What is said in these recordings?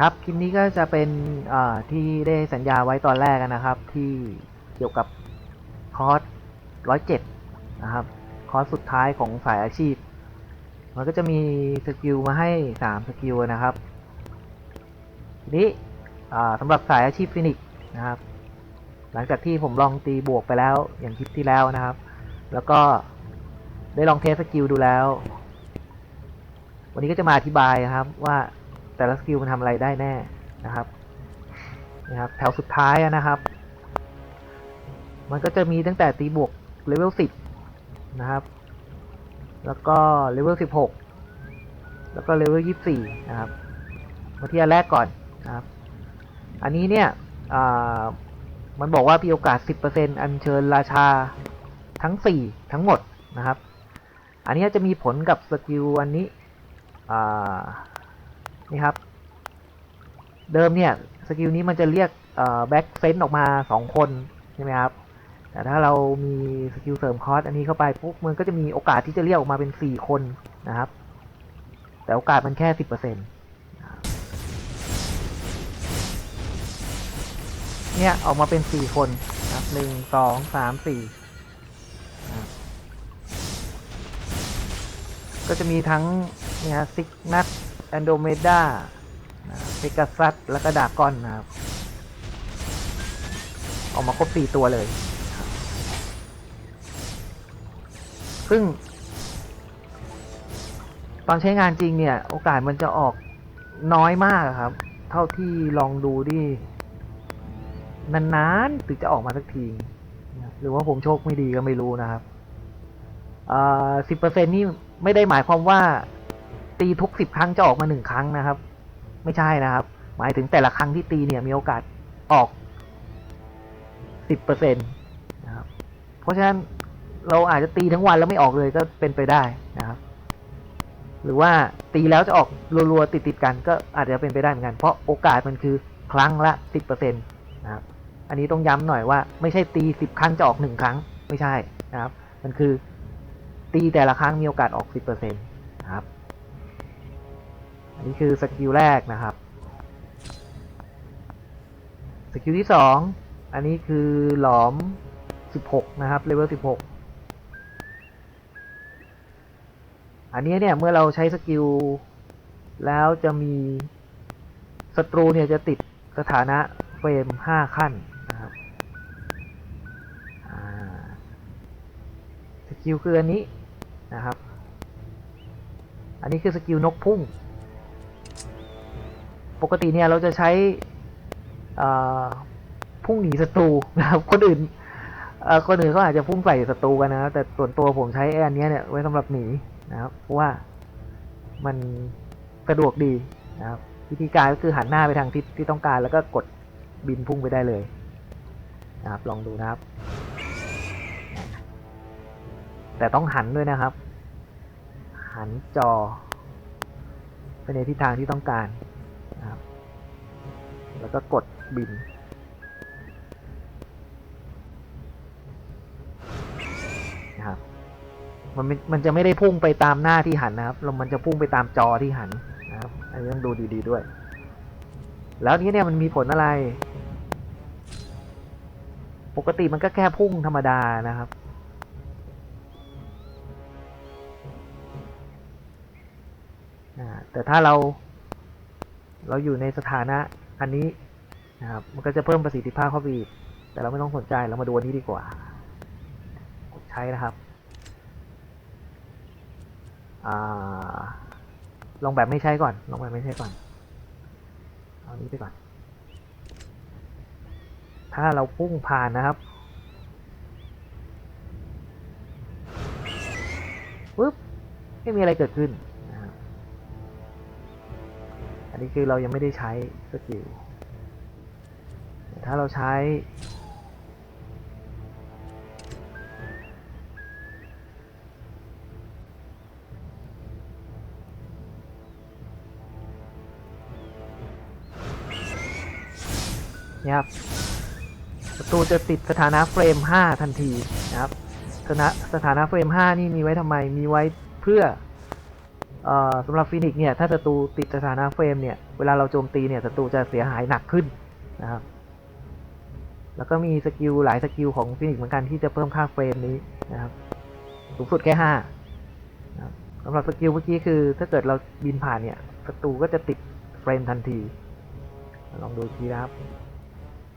ครับคลิปนี้ก็จะเป็นที่ได้สัญญาไว้ตอนแรกนะครับ ที่เกี่ยวกับคอร์สร้อยเจ็ดนะครับคอร์สสุดท้ายของสายอาชีพ มันก็จะมีสกิลมาให้สามสกิลนะครับทีนี้สำหรับสายอาชีพฟินิกนะครับ หลังจากที่ผมลองตีบวกไปแล้วอย่างคลิปที่แล้วนะครับ แล้วก็ได้ลองเทสสกิลดูแล้ว วันนี้ก็จะมาอธิบายนะครับว่า แต่ละสกิลมันทำอะไรได้แน่นะครับนะครับ แถวสุดท้ายนะครับ มันก็จะมีตั้งแต่ตีบวกเลเวล10 นะครับ แล้วก็เลเวล16 แล้วก็เลเวล24 นะครับ มาที่อันแรกก่อนนะครับ อันนี้เนี่ยมันบอกว่ามีโอกาส 10%อัญเชิญราชาทั้ง 4 ทั้งหมดนะครับ อันนี้จะมีผลกับสกิลอันนี้อ่า นี่ครับ เดิมเนี่ยสกิลนี้มันจะเรียกแบ็กเซนต์ออกมา 2 คนใช่ไหมครับ แต่ถ้าเรามีสกิลเสริมคอร์สอันนี้เข้าไปปุ๊บมันก็จะมีโอกาสที่จะเรียกออกมาเป็น 4 คนนะครับ แต่โอกาสมันแค่ 10%นะครับเนี่ยออกมาเป็น 4 คนนะครับหนึ่งสองสามสี่ก็จะมีทั้งเนี่ยซิกนัท อนโดเมดาเปกาซัสแล้วก็ดากอนนะครับ ออกมาครบ4ตัวเลย ซึ่ง ตอนใช้งานจริงเนี่ย โอกาสมันจะออกน้อยมากครับ เท่าที่ลองดูที่นานๆถึงจะออกมาสักที หรือว่าผมโชคไม่ดีก็ไม่รู้นะครับสิบเปอร์เซ็นนี่ไม่ได้หมายความว่า ตีทุกสิบครั้งจะออกมาหนึ่งครั้งนะครับ ไม่ใช่นะครับ หมายถึงแต่ละครั้งที่ตีเนี่ยมีโอกาสออกสิบเปอร์เซ็นต์นะครับเพราะฉะนั้นเราอาจจะตีทั้งวันแล้วไม่ออกเลยก็เป็นไปได้นะครับ หรือว่าตีแล้วจะออกรัวๆติดๆกันก็อาจจะเป็นไปได้เหมือนกัน เพราะโอกาสมันคือครั้งละสิบเปอร์เซ็นต์นะครับอันนี้ต้องย้ำหน่อยว่าไม่ใช่ตีสิบครั้งจะออกหนึ่งครั้งไม่ใช่นะครับ มันคือตีแต่ละครั้งมีโอกาสออกสิบเปอร์เซ็นต์นะครับ นนี้คือสกิลแรกนะครับ สกิลที่สองอันนี้คือหลอม 16 นะครับเลเวล 16 อันนี้เนี่ยเมื่อเราใช้สกิล แล้วจะมีศัตรูเนี่ยจะติดสถานะเฟรม 5 ขั้นนะครับสกิลคืออันนี้นะครับ อันนี้คือสกิลนกพุ่ง ปกติเนี่ยเราจะใช้พุ่งหนีศัตรูนะครับ คนอื่นคนอื่นเขาอาจจะพุ่งใส่ศัตรูกันนะแต่ส่วนตัวผมใช้อันนี้เนี่ยไว้สำหรับหนีนะครับเพราะว่ามันสะดวกดีนะครับ วิธีการก็คือหันหน้าไปทางทิศที่ต้องการแล้วก็กดบินพุ่งไปได้เลยนะครับ ลองดูนะครับ แต่ต้องหันด้วยนะครับ หันจอไปในทิศทางที่ต้องการ นะครับ แล้วก็กดบิน นะครับ มันมันจะไม่ได้พุ่งไปตามหน้าที่หันนะครับแล้วมันจะพุ่งไปตามจอที่หันนะครับ อันนี้ต้องดูดี ๆด้วย แล้วนี้เนี่ยมันมีผลอะไร ปกติมันก็แค่พุ่งธรรมดานะครับแต่ถ้าเรา เราอยู่ในสถานะอันนี้นะครับมันก็จะเพิ่มประสิทธิภาพเข้าไปอีกแต่เราไม่ต้องสนใจเรามาดูอันนี้ดีกว่าใช้นะครับอลองแบบไม่ใช้ก่อนลองแบบไม่ใช้ก่อนเอานี้ไปก่อน ถ้าเราพุ่งผ่านนะครับปึ๊บไม่มีอะไรเกิดขึ้น อันนี้คือเรายังไม่ได้ใช้สกิลถ้าเราใช้เนี่ยครับประตูจะติดสถานะเฟรม 5 ทันทีนะครับสถานะสถานะเฟรม 5 นี่มีไว้ทำไมมีไว้เพื่อ สำหรับฟินิกซ์เนี่ยถ้าศัตรูติดสถานะเฟรมเนี่ยเวลาเราโจมตีเนี่ยศัตรูจะเสียหายหนักขึ้นนะครับแล้วก็มีสกิลหลายสกิลของฟินิกซ์เหมือนกันที่จะเพิ่มค่าเฟรมนี้นะครับสูงสุดแค่ห้านะครับสำหรับสกิลเมื่อกี้คือ ถ้าเกิดเราบินผ่านเนี่ยศัตรูก็จะติดเฟรมทันทีลองดูทีนะครับ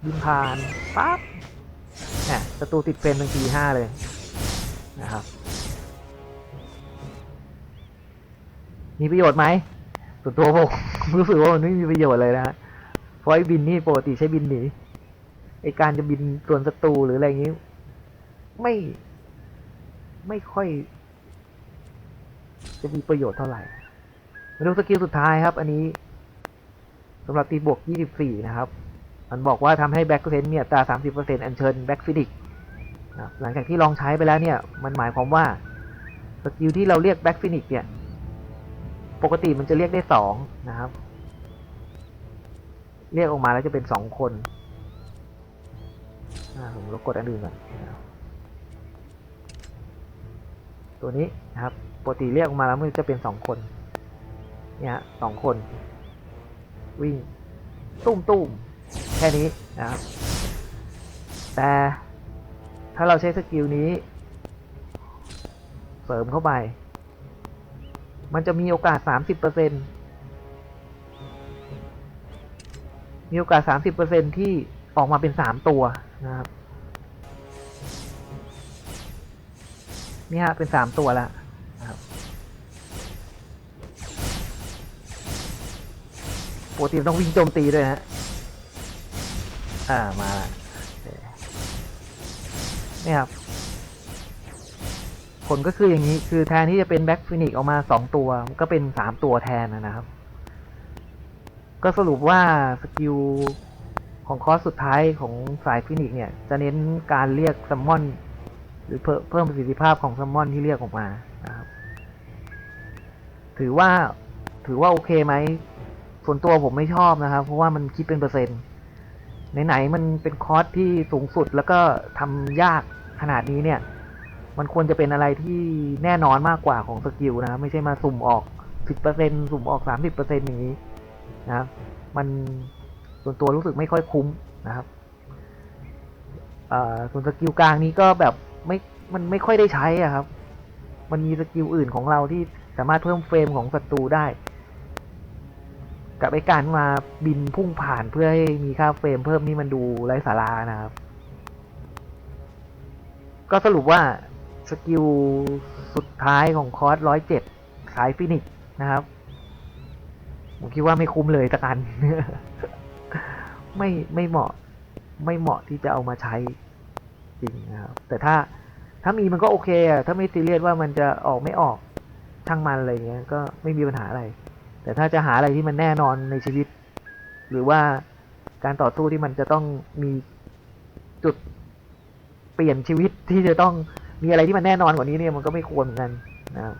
บินผ่านปั๊บเนี่ยศัตรูติดเฟรมทันทีห้าเลยนะครับ มีประโยชน์ไหมส่วนตัวผมรู้สึกว่ามันไม่มีประโยชน์เลยนะฮะเพราะไอ้บินนี่ปกติใช้บินหนีไอการจะบินส่วนศัตรูหรืออะไรอย่างนี้ ไม่ ไม่ค่อย จะมีประโยชน์เท่าไหร่มาดูสกิลสุดท้ายครับ อันนี้สำหรับตีบวก 24 นะครับ มันบอกว่าทำให้แบ็กเซนเนี่ยตรา 30%อัญเชิญแบ็กฟินิกนะหลังจากที่ลองใช้ไปแล้วเนี่ย มันหมายความว่า สกิลที่เราเรียกแบ็กฟินิกเนี่ย ปกติมันจะเรียกได้สองนะครับ เรียกออกมาแล้วจะเป็นสองคนผมลบกดอันอื่นก่อนตัวนี้นะครับปกติเรียกออกมาแล้วมันจะเป็นสองคน เนี่ยสองคน วิ่งตุ้มตุ้มแค่นี้นะครับ แต่ถ้าเราใช้สกิลนี้ เสริมเข้าไป มันจะมีโอกาส 30%มีโอกาส 30%ที่ออกมาเป็น 3 ตัวนะครับ นี่ฮะ เป็น 3 ตัวแล้วนะครับปกติมันต้องวิ่งโจมตีด้วยนะฮะอ่า มาละโอเนี่ครับ ผลก็คืออย่างนี้ คือแทนที่จะเป็นแบ็กฟินิกออกมาสองตัว ก็เป็นสามตัวแทนนะครับ ก็สรุปว่าสกิลของคอสสุดท้ายของสายฟินิกเนี่ย จะเน้นการเรียกซัมมอน หรือเพิ่มเพิ่มประสิทธิภาพของซัมมอนที่เรียกออกมานะครับ ถือว่าถือว่าโอเคไหมส่วนตัวผมไม่ชอบนะครับ เพราะว่ามันคิดเป็นเปอร์เซ็นต์ไหนๆมันเป็นคอสที่สูงสุดแล้วก็ทำยากขนาดนี้เนี่ย มันควรจะเป็นอะไรที่แน่นอนมากกว่าของสกิลนะครับไม่ใช่มาสุ่มออก10%สุ่มออก30%อย่างนี้นะครับ มันส่วนตัวรู้สึกไม่ค่อยคุ้มนะครับส่วนสกิลกลางนี้ก็แบบไม่มันไม่ค่อยได้ใช้อะครับ มันมีสกิลอื่นของเราที่สามารถเพิ่มเฟรมของศัตรูได้ กับไอการมาบินพุ่งผ่านเพื่อให้มีค่าเฟรมเพิ่มนี่มันดูไร้สาระนะครับ ก็สรุปว่า สกิลสุดท้ายของคอร์สร้อยเจ็ดสายฟินิกนะครับ ผมคิดว่าไม่คุ้มเลยสักอัน ไม่ไม่เหมาะไม่เหมาะที่จะเอามาใช้จริงนะครับ แต่ถ้าถ้ามีมันก็โอเคอะถ้าไม่ซีเรียสว่ามันจะออกไม่ออกช่างมันอะไรเงี้ยก็ไม่มีปัญหาอะไร แต่ถ้าจะหาอะไรที่มันแน่นอนในชีวิต หรือว่าการต่อสู้ที่มันจะต้องมีจุดเปลี่ยนชีวิตที่จะต้อง มีอะไรที่มันแน่นอนกว่านี้เนี่ยมันก็ไม่ควรเหมือนกันนะครับ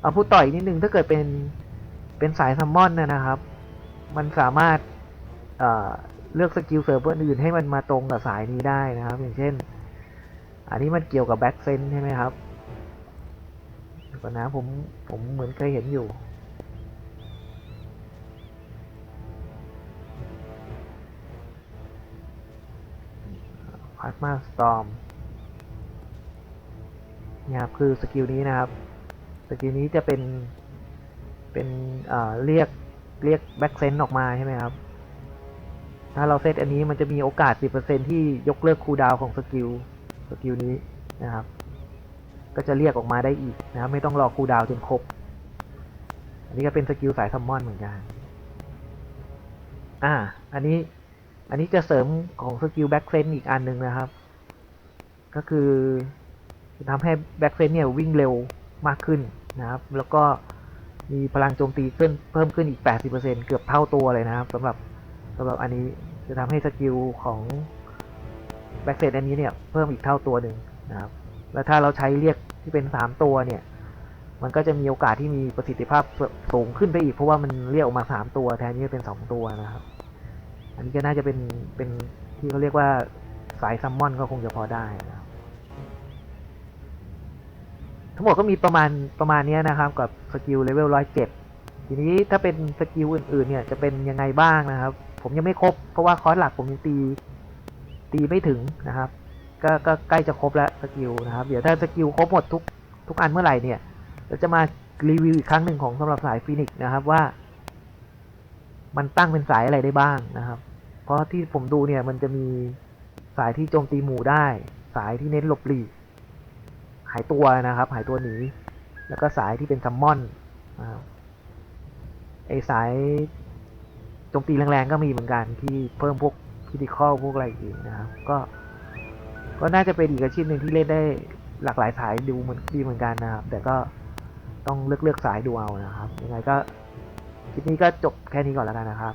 เอาพูดต่ออีกนิดนึงถ้าเกิดเป็นเป็นสายซัมมอนนะนะครับ มันสามารถเเลือกสกิลเสริมอื่นให้มันมาตรงกับสายนี้ได้นะครับ อย่างเช่น อันนี้มันเกี่ยวกับแบ็กเซนใช่ไหมครับก่อนนะผมผมเหมือนเคยเห็นอยู่ พ l า s มาสตอมเนี่ยครับคือสกิลนี้นะครับสกิลนี้จะเป็นเป็นเอ่อเรียกเรียกแบ็กเซนออกมาใช่ไหมครับ ถ้าเราเซตอันนี้มันจะมีโอกาส 10%ที่ยกเลิกคูลดาวของสกิลสกิลนี้นะครับ ก็จะเรียกออกมาได้อีกนะครับไม่ต้องรอคูลดาวจนครบ อันนี้ก็เป็นสกิลสายซัมมอนเหมือนกัน อ่า อันนี้ อันนี้จะเสริมของสกิลแบ็กเซนอีกอันหนึ่งนะครับ ก็คือจะทำให้แบ็กเซนเนี่ยวิ่งเร็วมากขึ้นนะครับ แล้วก็มีพลังโจมตีเพิ่มขึ้นอีก 80%เกือบเท่าตัวเลยนะครับสำหรับสำหรับอันนี้จะทำให้สกิลของแบ็กเซนอันนี้เนี่ยเพิ่มอีกเท่าตัวหนึ่งนะครับ แล้วถ้าเราใช้เรียกที่เป็น 3 ตัวเนี่ยมันก็จะมีโอกาสที่มีประสิทธิภาพสูงขึ้นไปอีกเพราะว่ามันเรียกออกมา 3 ตัวแทนที่จะเป็น 2 ตัวนะครับ อันนี้ก็น่าจะเป็นเป็นที่เขาเรียกว่าสายซัมมอนก็คงจะพอได้นะทั้งหมดก็มีประมาณประมาณนี้นะครับกับสกิลเลเวลร้อยเจ็ดทีนี้ถ้าเป็นสกิลอื่น ๆ เนี่ยจะเป็นยังไงบ้างนะครับ ผมยังไม่ครบเพราะว่าคอร์สหลักผมยังตีตีไม่ถึงนะครับ ก็ก็ใกล้จะครบแล้วสกิลนะครับ เดี๋ยวถ้าสกิลครบหมดทุกทุกอันเมื่อไหร่เนี่ยเราจะมารีวิวอีกครั้งหนึ่งของสำหรับสายฟินิกส์นะครับว่า มันตั้งเป็นสายอะไรได้บ้างนะครับ ราะที่ผมดูเนี่ยมันจะมีสายที่โจมตีหมู่ได้ สายที่เน้นหลบหลีกหายตัวนะครับ หายตัวหนีแล้วก็สายที่เป็นซัมมอนไอสายโจมตีแรงๆก็มีเหมือนกันที่เพิ่มพวกคิดิคอพวกอะไรอีกนะครับก็ ก็น่าจะเป็นอีกอาชีพหนึ่งที่เล่นได้หลากหลายสายดูเหมือนดีเหมือนกันนะครับ แต่ก็ต้องเลือกเลือกสายดูเอานะครับยังไงก็คลิปนี้ก็จบแค่นี้ก่อนแล้วกันนะครับ